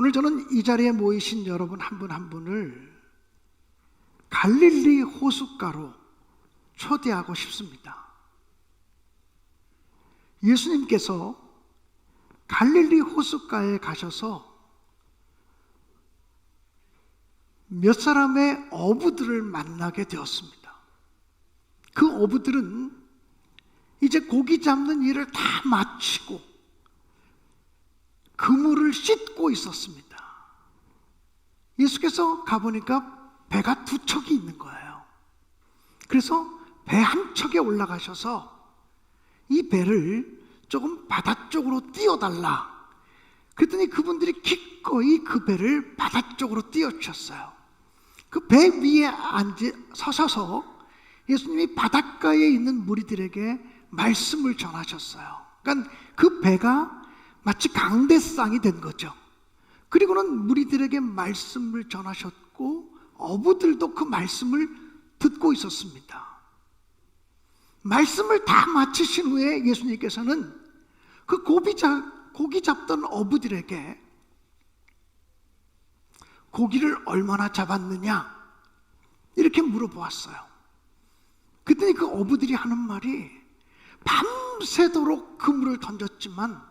오늘 저는 이 자리에 모이신 여러분 한분한 분을 갈릴리 호숫가로 초대하고 싶습니다. 예수님께서 갈릴리 호숫가에 가셔서 몇 사람의 어부들을 만나게 되었습니다. 그 어부들은 이제 고기 잡는 일을 다 마치고 그물을 씻고 있었습니다. 예수께서 가보니까 배가 두 척이 있는 거예요. 그래서 배 한 척에 올라가셔서 이 배를 조금 바다 쪽으로 띄워달라. 그랬더니 그분들이 기꺼이 그 배를 바다 쪽으로 띄워주셨어요. 그 배 위에 앉아 서셔서 예수님이 바닷가에 있는 무리들에게 말씀을 전하셨어요. 그러니까 그 배가 마치 강대상이 된 거죠. 그리고는 무리들에게 말씀을 전하셨고 어부들도 그 말씀을 듣고 있었습니다. 말씀을 다 마치신 후에 예수님께서는 그 고기, 잡, 고기 잡던 어부들에게 고기를 얼마나 잡았느냐 이렇게 물어보았어요. 그랬더니 그 어부들이 하는 말이 밤새도록 그물을 던졌지만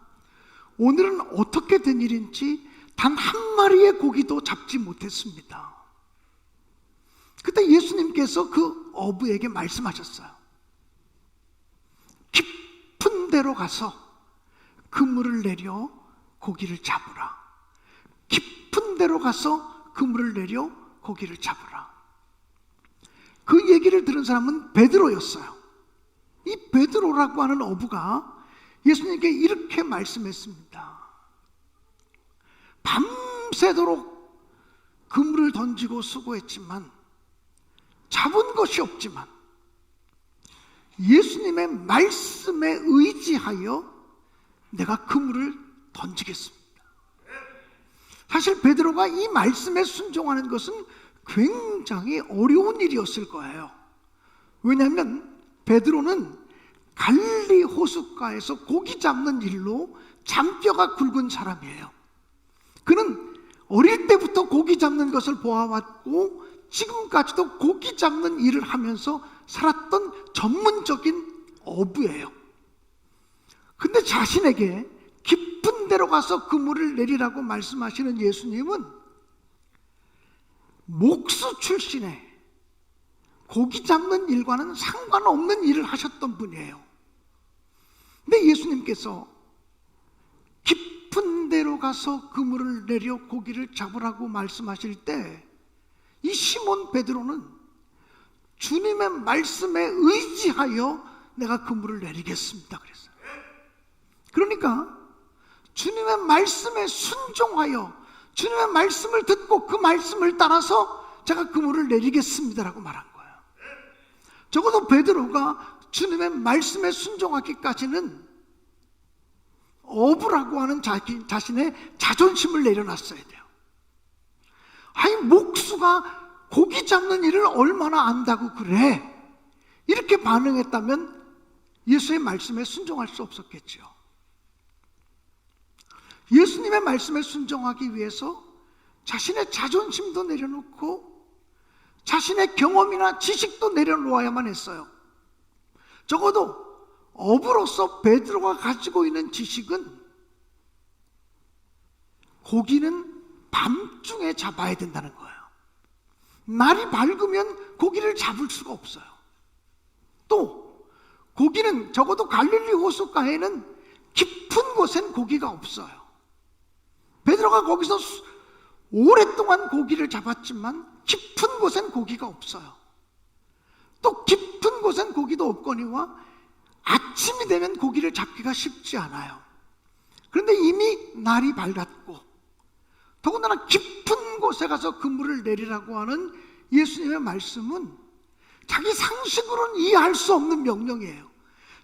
오늘은 어떻게 된 일인지 단 한 마리의 고기도 잡지 못했습니다. 그때 예수님께서 그 어부에게 말씀하셨어요. 깊은 데로 가서 그물을 내려 고기를 잡으라. 깊은 데로 가서 그물을 내려 고기를 잡으라. 그 얘기를 들은 사람은 베드로였어요. 이 베드로라고 하는 어부가 예수님께 이렇게 말씀했습니다. 밤새도록 그물을 던지고 수고했지만 잡은 것이 없지만 예수님의 말씀에 의지하여 내가 그물을 던지겠습니다. 사실 베드로가 이 말씀에 순종하는 것은 굉장히 어려운 일이었을 거예요. 왜냐하면 베드로는 갈리 호숫가에서 고기 잡는 일로 잔뼈가 굵은 사람이에요. 그는 어릴 때부터 고기 잡는 것을 보아왔고 지금까지도 고기 잡는 일을 하면서 살았던 전문적인 어부예요. 근데 자신에게 깊은 데로 가서 그물을 내리라고 말씀하시는 예수님은 목수 출신의 고기 잡는 일과는 상관없는 일을 하셨던 분이에요. 근데 예수님께서 깊은 데로 가서 그물을 내려 고기를 잡으라고 말씀하실 때 이 시몬 베드로는 주님의 말씀에 의지하여 내가 그물을 내리겠습니다 그랬어요. 그러니까 주님의 말씀에 순종하여 주님의 말씀을 듣고 그 말씀을 따라서 제가 그물을 내리겠습니다라고 말한 거예요. 적어도 베드로가 주님의 말씀에 순종하기까지는 어부라고 하는 자신의 자존심을 내려놨어야 돼요. 아니, 목수가 고기 잡는 일을 얼마나 안다고 그래? 이렇게 반응했다면 예수의 말씀에 순종할 수 없었겠죠. 예수님의 말씀에 순종하기 위해서 자신의 자존심도 내려놓고 자신의 경험이나 지식도 내려놓아야만 했어요. 적어도 어부로서 베드로가 가지고 있는 지식은 고기는 밤중에 잡아야 된다는 거예요. 날이 밝으면 고기를 잡을 수가 없어요. 또 고기는 적어도 갈릴리 호숫가에는 깊은 곳엔 고기가 없어요. 베드로가 거기서 오랫동안 고기를 잡았지만 깊은 곳엔 고기가 없어요. 또 깊은 곳엔 고기도 없거니와 아침이 되면 고기를 잡기가 쉽지 않아요. 그런데 이미 날이 밝았고 더군다나 깊은 곳에 가서 그물을 내리라고 하는 예수님의 말씀은 자기 상식으로는 이해할 수 없는 명령이에요.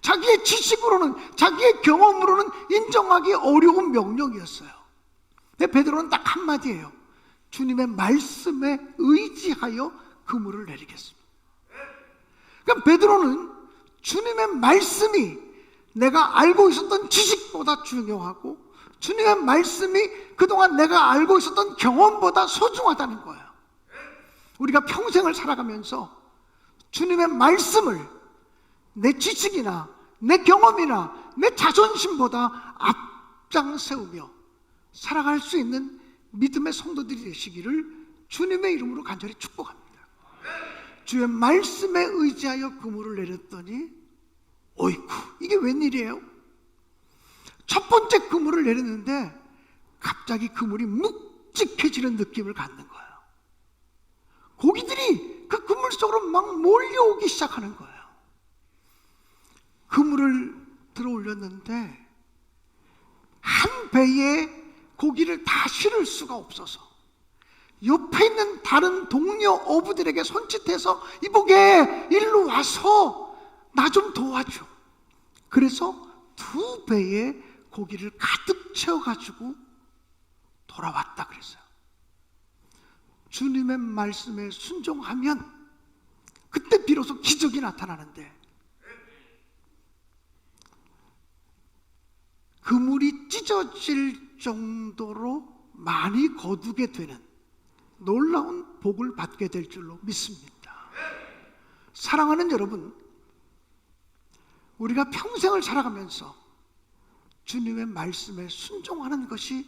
자기의 지식으로는, 자기의 경험으로는 인정하기 어려운 명령이었어요. 근데 베드로는 딱 한마디예요. 주님의 말씀에 의지하여 그물을 내리겠습니다. 그러니까 베드로는 주님의 말씀이 내가 알고 있었던 지식보다 중요하고 주님의 말씀이 그동안 내가 알고 있었던 경험보다 소중하다는 거예요. 우리가 평생을 살아가면서 주님의 말씀을 내 지식이나 내 경험이나 내 자존심보다 앞장 세우며 살아갈 수 있는 믿음의 성도들이 되시기를 주님의 이름으로 간절히 축복합니다. 주의 말씀에 의지하여 그물을 내렸더니 어이쿠 이게 웬일이에요? 첫 번째 그물을 내렸는데 갑자기 그물이 묵직해지는 느낌을 갖는 거예요. 고기들이 그 그물 속으로 막 몰려오기 시작하는 거예요. 그물을 들어 올렸는데 한 배에 고기를 다 실을 수가 없어서 옆에 있는 다른 동료 어부들에게 손짓해서 이보게 일로 와서 나 좀 도와줘. 그래서 두 배의 고기를 가득 채워가지고 돌아왔다 그랬어요. 주님의 말씀에 순종하면 그때 비로소 기적이 나타나는데 그물이 찢어질 정도로 많이 거두게 되는 놀라운 복을 받게 될 줄로 믿습니다. 사랑하는 여러분, 우리가 평생을 살아가면서 주님의 말씀에 순종하는 것이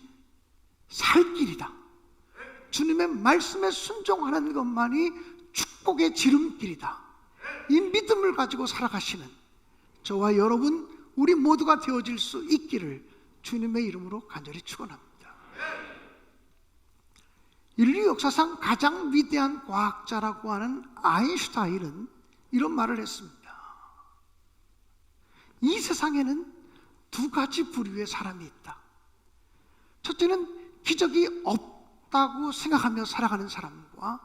살 길이다. 주님의 말씀에 순종하는 것만이 축복의 지름길이다. 이 믿음을 가지고 살아가시는 저와 여러분, 우리 모두가 되어질 수 있기를 주님의 이름으로 간절히 축원합니다. 인류 역사상 가장 위대한 과학자라고 하는 아인슈타인은 이런 말을 했습니다. 이 세상에는 두 가지 부류의 사람이 있다. 첫째는 기적이 없다고 생각하며 살아가는 사람과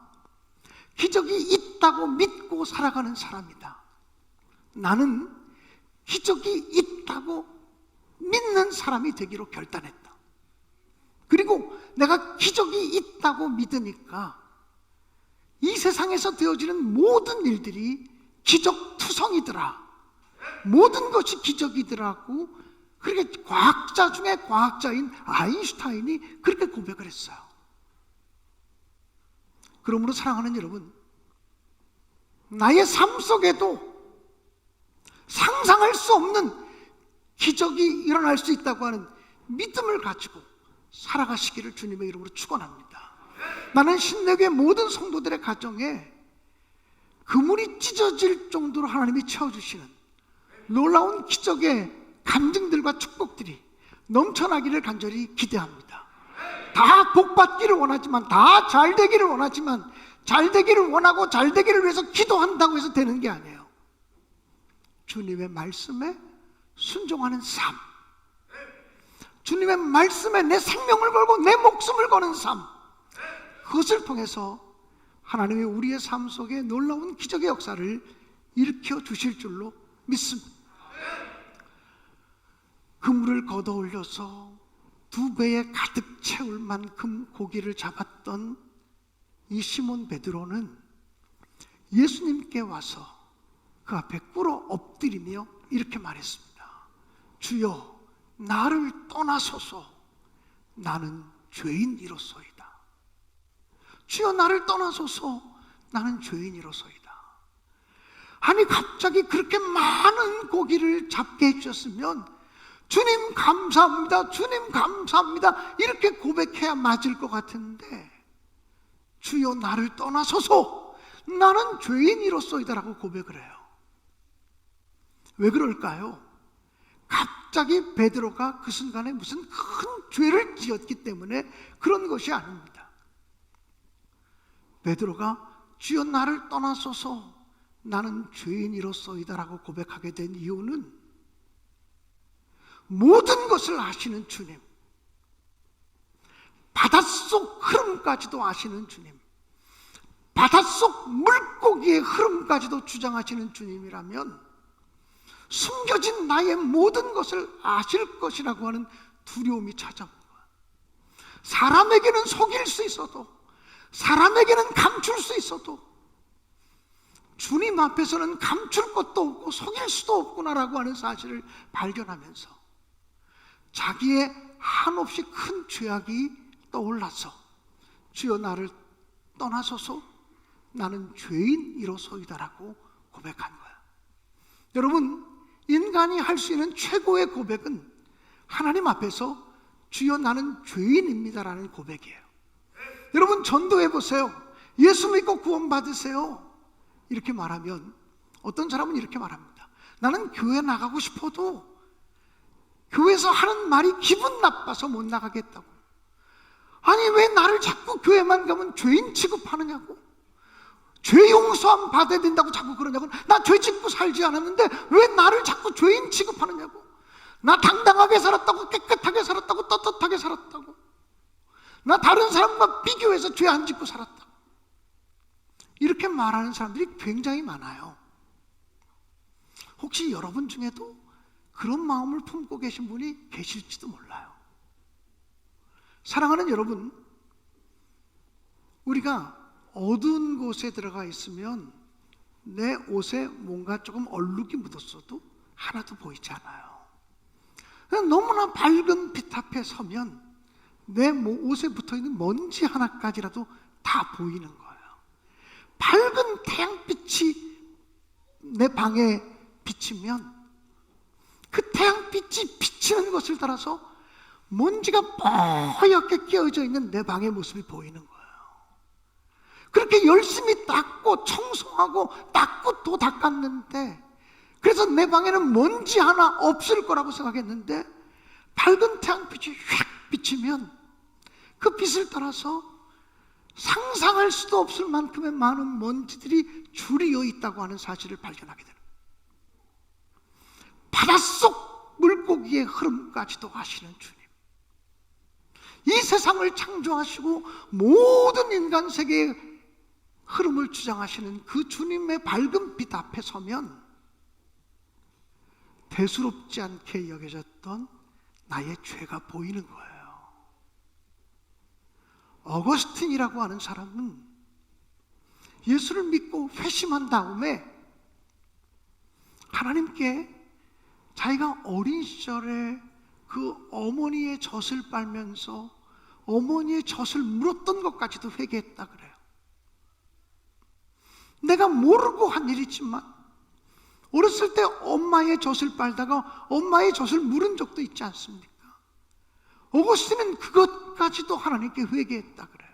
기적이 있다고 믿고 살아가는 사람이다. 나는 기적이 있다고 믿는 사람이 되기로 결단했다. 그리고 내가 기적이 있다고 믿으니까 이 세상에서 되어지는 모든 일들이 기적 투성이더라. 모든 것이 기적이더라고. 그렇게 과학자 중에 과학자인 아인슈타인이 그렇게 고백을 했어요. 그러므로 사랑하는 여러분, 나의 삶 속에도 상상할 수 없는 기적이 일어날 수 있다고 하는 믿음을 가지고 살아가시기를 주님의 이름으로 축원합니다. 나는 신내교의 모든 성도들의 가정에 그물이 찢어질 정도로 하나님이 채워주시는 놀라운 기적의 간증들과 축복들이 넘쳐나기를 간절히 기대합니다. 다 복받기를 원하지만, 다 잘 되기를 원하지만, 잘 되기를 원하고 잘 되기를 위해서 기도한다고 해서 되는 게 아니에요. 주님의 말씀에 순종하는 삶. 주님의 말씀에 내 생명을 걸고 내 목숨을 거는 삶. 그것을 통해서 하나님이 우리의 삶 속에 놀라운 기적의 역사를 일으켜 주실 줄로 믿습니다. 그물을 걷어 올려서 두 배에 가득 채울 만큼 고기를 잡았던 이 시몬 베드로는 예수님께 와서 그 앞에 꿇어 엎드리며 이렇게 말했습니다. 주여, 나를 떠나소서. 나는 죄인이로소이다. 주여, 나를 떠나소서. 나는 죄인이로소이다. 아니, 갑자기 그렇게 많은 고기를 잡게 해주셨으면 주님 감사합니다. 주님 감사합니다. 이렇게 고백해야 맞을 것 같은데 주여 나를 떠나소서 나는 죄인이로소이다라고 고백을 해요. 왜 그럴까요? 갑 자기 베드로가 그 순간에 무슨 큰 죄를 지었기 때문에 그런 것이 아닙니다. 베드로가 주여 나를 떠나소서 나는 죄인이로소이다라고 고백하게 된 이유는 모든 것을 아시는 주님, 바닷속 흐름까지도 아시는 주님, 바닷속 물고기의 흐름까지도 주장하시는 주님이라면 숨겨진 나의 모든 것을 아실 것이라고 하는 두려움이 찾아온 거야. 사람에게는 속일 수 있어도, 사람에게는 감출 수 있어도, 주님 앞에서는 감출 것도 없고 속일 수도 없구나라고 하는 사실을 발견하면서 자기의 한없이 큰 죄악이 떠올라서 주여 나를 떠나소서 나는 죄인이로소이다라고 고백한 거야. 여러분, 인간이 할 수 있는 최고의 고백은 하나님 앞에서 주여 나는 죄인입니다라는 고백이에요. 여러분 전도해 보세요. 예수 믿고 구원 받으세요. 이렇게 말하면 어떤 사람은 이렇게 말합니다. 나는 교회 나가고 싶어도 교회에서 하는 말이 기분 나빠서 못 나가겠다고. 아니 왜 나를 자꾸 교회만 가면 죄인 취급하느냐고. 죄 용서함 받아야 된다고 자꾸 그러냐고. 나 죄 짓고 살지 않았는데 왜 나를 자꾸 죄인 취급하느냐고. 나 당당하게 살았다고 깨끗하게 살았다고 떳떳하게 살았다고. 나 다른 사람과 비교해서 죄 안 짓고 살았다고. 이렇게 말하는 사람들이 굉장히 많아요. 혹시 여러분 중에도 그런 마음을 품고 계신 분이 계실지도 몰라요. 사랑하는 여러분, 우리가 어두운 곳에 들어가 있으면 내 옷에 뭔가 조금 얼룩이 묻었어도 하나도 보이지 않아요. 너무나 밝은 빛 앞에 서면 내 옷에 붙어 있는 먼지 하나까지라도 다 보이는 거예요. 밝은 태양빛이 내 방에 비치면 그 태양빛이 비치는 것을 따라서 먼지가 뽀얗게 끼어져 있는 내 방의 모습이 보이는 거예요. 그렇게 열심히 닦고 청소하고 닦고 또 닦았는데 그래서 내 방에는 먼지 하나 없을 거라고 생각했는데 밝은 태양빛이 휙 비치면 그 빛을 따라서 상상할 수도 없을 만큼의 많은 먼지들이 줄이어 있다고 하는 사실을 발견하게 되는 바닷속 물고기의 흐름까지도 아시는 주님. 이 세상을 창조하시고 모든 인간 세계의 흐름을 주장하시는 그 주님의 밝은 빛 앞에 서면 대수롭지 않게 여겨졌던 나의 죄가 보이는 거예요. 어거스틴이라고 하는 사람은 예수를 믿고 회심한 다음에 하나님께 자기가 어린 시절에 그 어머니의 젖을 빨면서 어머니의 젖을 물었던 것까지도 회개했다 그래요. 내가 모르고 한 일이지만 어렸을 때 엄마의 젖을 빨다가 엄마의 젖을 물은 적도 있지 않습니까? 오거스틴은 그것까지도 하나님께 회개했다 그래요.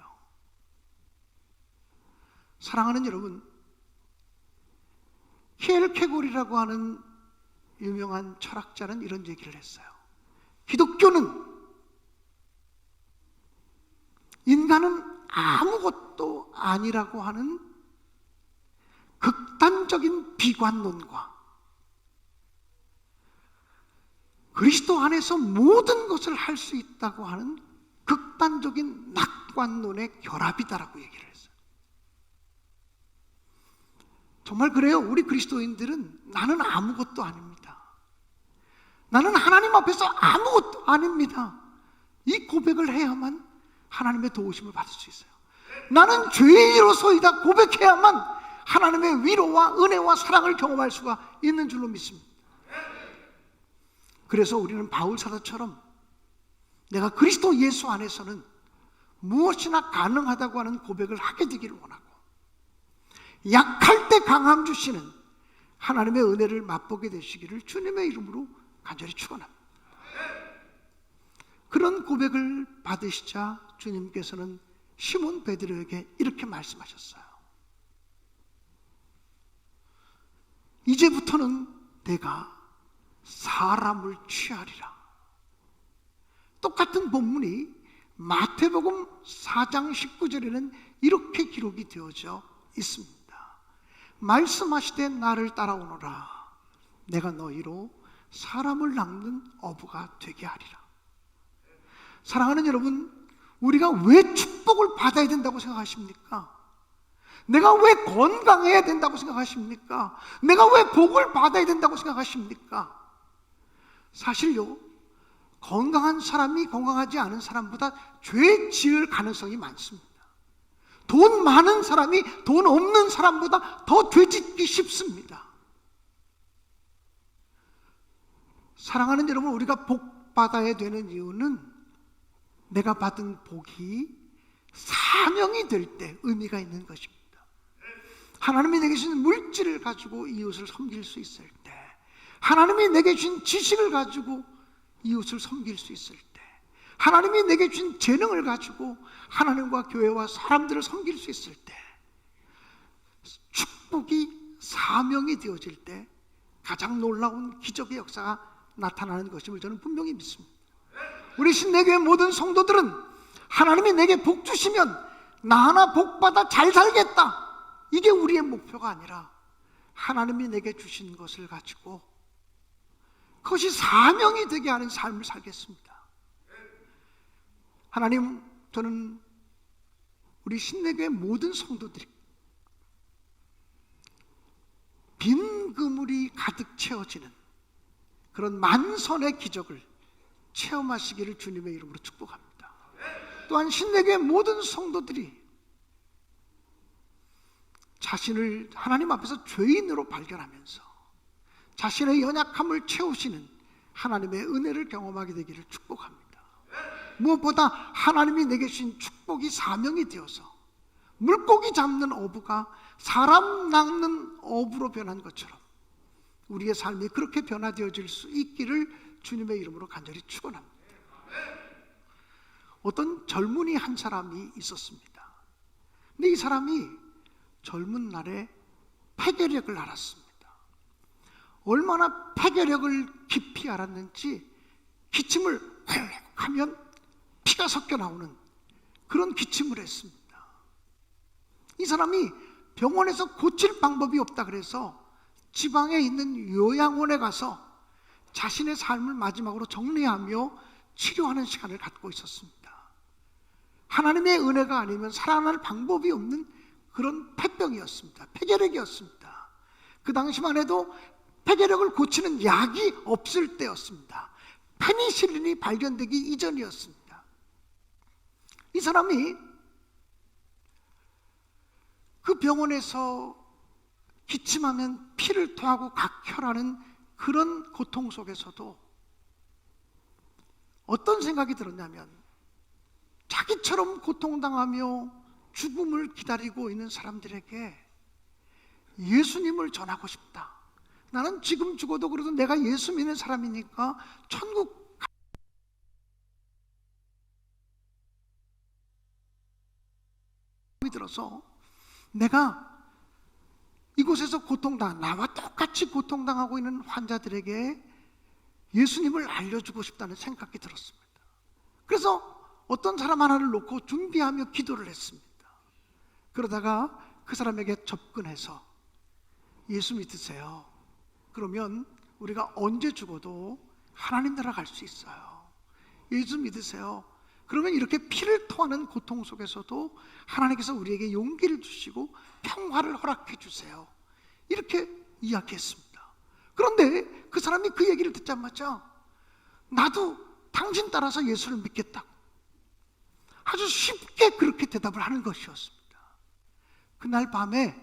사랑하는 여러분, 켈케골이라고 하는 유명한 철학자는 이런 얘기를 했어요. 기독교는 인간은 아무것도 아니라고 하는 극단적인 비관론과 그리스도 안에서 모든 것을 할 수 있다고 하는 극단적인 낙관론의 결합이다라고 얘기를 했어요. 정말 그래요. 우리 그리스도인들은 나는 아무것도 아닙니다. 나는 하나님 앞에서 아무것도 아닙니다. 이 고백을 해야만 하나님의 도우심을 받을 수 있어요. 나는 죄인으로서이다 고백해야만 하나님의 위로와 은혜와 사랑을 경험할 수가 있는 줄로 믿습니다. 그래서 우리는 바울 사도처럼 내가 그리스도 예수 안에서는 무엇이나 가능하다고 하는 고백을 하게 되기를 원하고 약할 때 강함 주시는 하나님의 은혜를 맛보게 되시기를 주님의 이름으로 간절히 축원합니다. 그런 고백을 받으시자 주님께서는 시몬 베드로에게 이렇게 말씀하셨어요. 이제부터는 내가 사람을 취하리라. 똑같은 본문이 마태복음 4장 19절에는 이렇게 기록이 되어져 있습니다. 말씀하시되 나를 따라오너라. 내가 너희로 사람을 낚는 어부가 되게 하리라. 사랑하는 여러분, 우리가 왜 축복을 받아야 된다고 생각하십니까? 내가 왜 건강해야 된다고 생각하십니까? 내가 왜 복을 받아야 된다고 생각하십니까? 사실요, 건강한 사람이 건강하지 않은 사람보다 죄 지을 가능성이 많습니다. 돈 많은 사람이 돈 없는 사람보다 더죄 짓기 쉽습니다. 사랑하는 여러분, 우리가 복 받아야 되는 이유는 내가 받은 복이 사명이 될 때 의미가 있는 것입니다. 하나님이 내게 주신 물질을 가지고 이웃을 섬길 수 있을 때, 하나님이 내게 주신 지식을 가지고 이웃을 섬길 수 있을 때, 하나님이 내게 주신 재능을 가지고 하나님과 교회와 사람들을 섬길 수 있을 때, 축복이 사명이 되어질 때 가장 놀라운 기적의 역사가 나타나는 것임을 저는 분명히 믿습니다. 우리 신내교의 모든 성도들은 하나님이 내게 복 주시면 나 하나 복 받아 잘 살겠다. 이게 우리의 목표가 아니라 하나님이 내게 주신 것을 가지고 그것이 사명이 되게 하는 삶을 살겠습니다. 하나님, 저는 우리 신내교의 모든 성도들이 빈 그물이 가득 채워지는 그런 만선의 기적을 체험하시기를 주님의 이름으로 축복합니다. 또한 신내교의 모든 성도들이 자신을 하나님 앞에서 죄인으로 발견하면서 자신의 연약함을 채우시는 하나님의 은혜를 경험하게 되기를 축복합니다. 무엇보다 하나님이 내게 주신 축복이 사명이 되어서 물고기 잡는 어부가 사람 낚는 어부로 변한 것처럼 우리의 삶이 그렇게 변화되어질 수 있기를 주님의 이름으로 간절히 축원합니다. 어떤 젊은이 한 사람이 있었습니다. 근데 이 사람이 젊은 날에 폐결핵을 알았습니다. 얼마나 폐결핵을 깊이 알았는지 기침을 하면 피가 섞여 나오는 그런 기침을 했습니다. 이 사람이 병원에서 고칠 방법이 없다 그래서 지방에 있는 요양원에 가서 자신의 삶을 마지막으로 정리하며 치료하는 시간을 갖고 있었습니다. 하나님의 은혜가 아니면 살아날 방법이 없는 그런 폐병이었습니다. 폐결핵이었습니다. 그 당시만 해도 폐결핵을 고치는 약이 없을 때였습니다. 페니실린이 발견되기 이전이었습니다. 이 사람이 그 병원에서 기침하면 피를 토하고 각혈하는 그런 고통 속에서도 어떤 생각이 들었냐면 자기처럼 고통당하며 죽음을 기다리고 있는 사람들에게 예수님을 전하고 싶다. 나는 지금 죽어도 그래도 내가 예수 믿는 사람이니까 천국 이 들어서 내가 이곳에서 고통당 나와 똑같이 고통당하고 있는 환자들에게 예수님을 알려주고 싶다는 생각이 들었습니다. 그래서 어떤 사람 하나를 놓고 준비하며 기도를 했습니다. 그러다가 그 사람에게 접근해서 예수 믿으세요. 그러면 우리가 언제 죽어도 하나님 나라 갈 수 있어요. 예수 믿으세요. 그러면 이렇게 피를 토하는 고통 속에서도 하나님께서 우리에게 용기를 주시고 평화를 허락해 주세요. 이렇게 이야기했습니다. 그런데 그 사람이 그 얘기를 듣자마자 나도 당신 따라서 예수를 믿겠다고 아주 쉽게 그렇게 대답을 하는 것이었습니다. 그날 밤에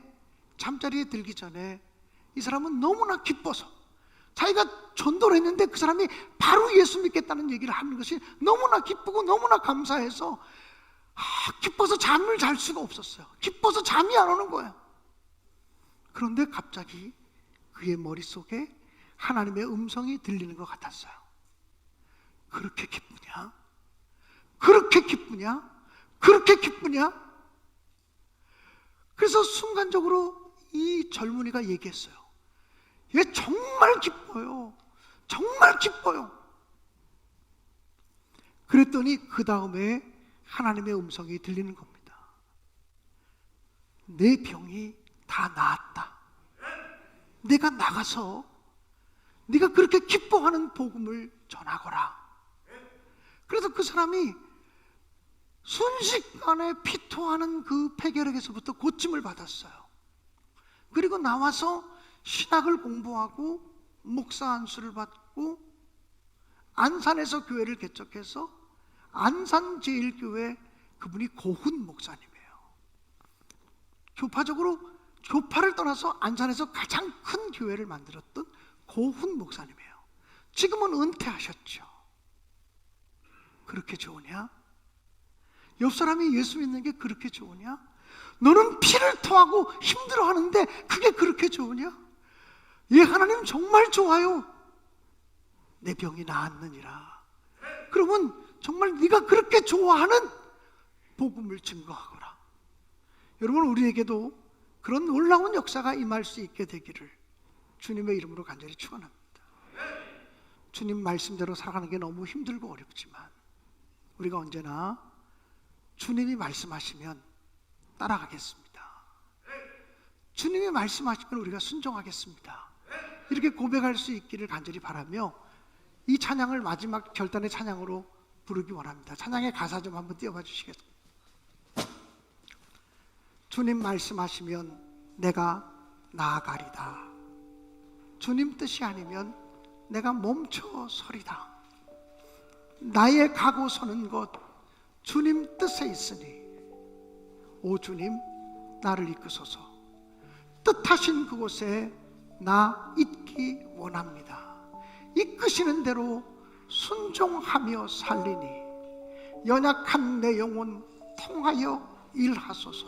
잠자리에 들기 전에 이 사람은 너무나 기뻐서 자기가 전도를 했는데 그 사람이 바로 예수 믿겠다는 얘기를 하는 것이 너무나 기쁘고 너무나 감사해서 아, 기뻐서 잠을 잘 수가 없었어요. 기뻐서 잠이 안 오는 거예요. 그런데 갑자기 그의 머릿속에 하나님의 음성이 들리는 것 같았어요. 그렇게 기쁘냐? 그렇게 기쁘냐? 그렇게 기쁘냐? 그래서 순간적으로 이 젊은이가 얘기했어요. 얘 정말 기뻐요. 정말 기뻐요. 그랬더니 그 다음에 하나님의 음성이 들리는 겁니다. 내 병이 다 나았다. 내가 나가서 네가 그렇게 기뻐하는 복음을 전하거라. 그래서 그 사람이 순식간에 피토하는 그 폐결핵에서부터 고침을 받았어요. 그리고 나와서 신학을 공부하고 목사 안수를 받고 안산에서 교회를 개척해서 안산 제일교회 그분이 고훈 목사님이에요. 교파적으로 교파를 떠나서 안산에서 가장 큰 교회를 만들었던 고훈 목사님이에요. 지금은 은퇴하셨죠. 그렇게 좋으냐? 옆 사람이 예수 믿는 게 그렇게 좋으냐? 너는 피를 토하고 힘들어 하는데 그게 그렇게 좋으냐? 예, 하나님 정말 좋아요. 내 병이 나았느니라. 그러면 정말 네가 그렇게 좋아하는 복음을 증거하거라. 여러분 우리에게도 그런 놀라운 역사가 임할 수 있게 되기를 주님의 이름으로 간절히 축원합니다. 주님 말씀대로 살아가는 게 너무 힘들고 어렵지만 우리가 언제나 주님이 말씀하시면 따라가겠습니다. 주님이 말씀하시면 우리가 순종하겠습니다. 이렇게 고백할 수 있기를 간절히 바라며 이 찬양을 마지막 결단의 찬양으로 부르기 원합니다. 찬양의 가사 좀 한번 띄워봐 주시겠습니까? 주님 말씀하시면 내가 나아가리다. 주님 뜻이 아니면 내가 멈춰 서리다. 나의 가고 서는 것 주님 뜻에 있으니 오 주님 나를 이끄소서. 뜻하신 그곳에 나 있기 원합니다. 이끄시는 대로 순종하며 살리니 연약한 내 영혼 통하여 일하소서.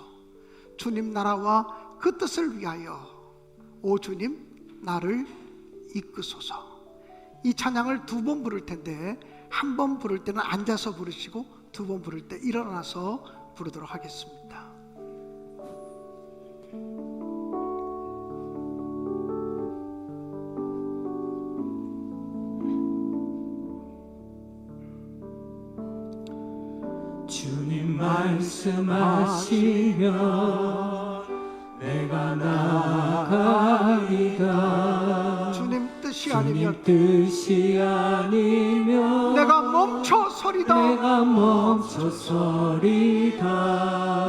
주님 나라와 그 뜻을 위하여 오 주님 나를 이끄소서. 이 찬양을 두 번 부를 텐데 한 번 부를 때는 앉아서 부르시고 두 번 부를 때 일어나서 부르도록 하겠습니다. 주님 말씀하시면 내가 나가리다 주님 뜻이 아니면 뜻이 아니면 내가 멈춰 서리다. 내가 멈춰서리다.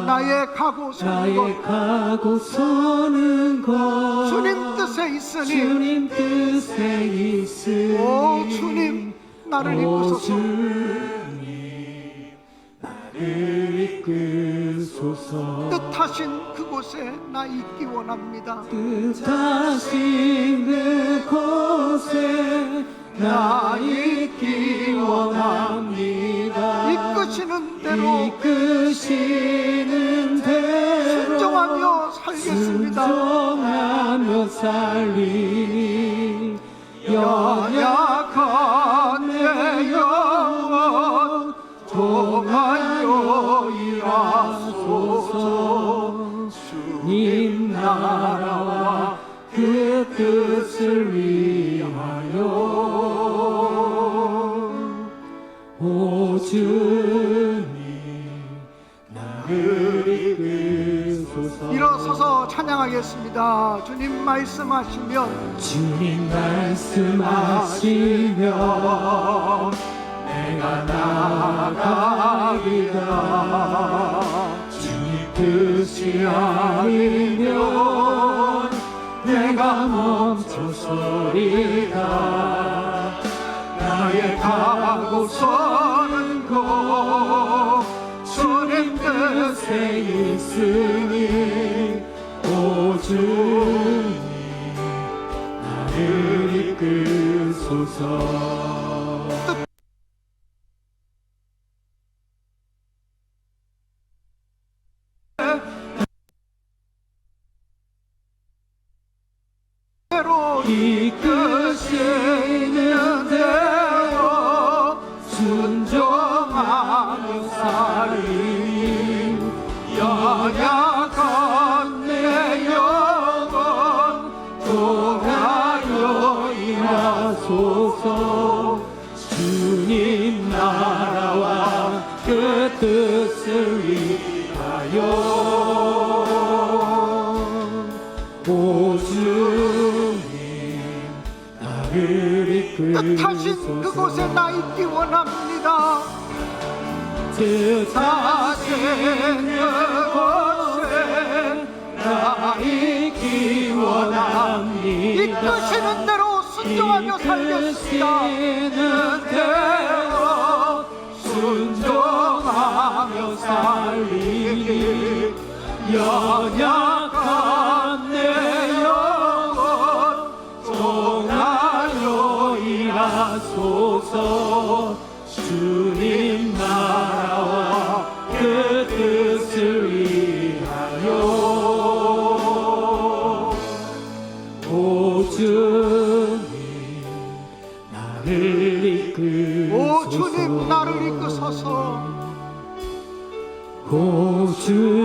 나의 가고 서는 나의 것 가고 서는 것 주님 뜻에 있으니. 주님 뜻에 있으니. 오 주님 나를 오 이끄소서. 주님 나를 이끄소서. 뜻하신 그곳에 나 있기 원합니다. 뜻하신 그곳에 나 있기 원합니다. 이끄시는 대로 이끄시는 대로 순종하며 살겠습니다. 순종하며 살리니 연약한 내 영혼 통하여 일하소서. 주님 나라와 그 뜻을 위하 주님 나를 이끄소서. 일어서서 찬양하겠습니다. 주님 말씀하시면. 주님 말씀하시면 내가 나가리라 주님 뜻이 아니면 내가 멈춰서리다 뜻에 있으니 오 주님 나를 이끄소서. 대로 이끄 뜻하신 그곳에 나 있기 원합니다. 뜻하신 그곳에 나 있기 원합니다. 이끄시는 대로 순종하며 살겠습니다. 이끄시는 대로 순종하며 살리니 연약한 내 오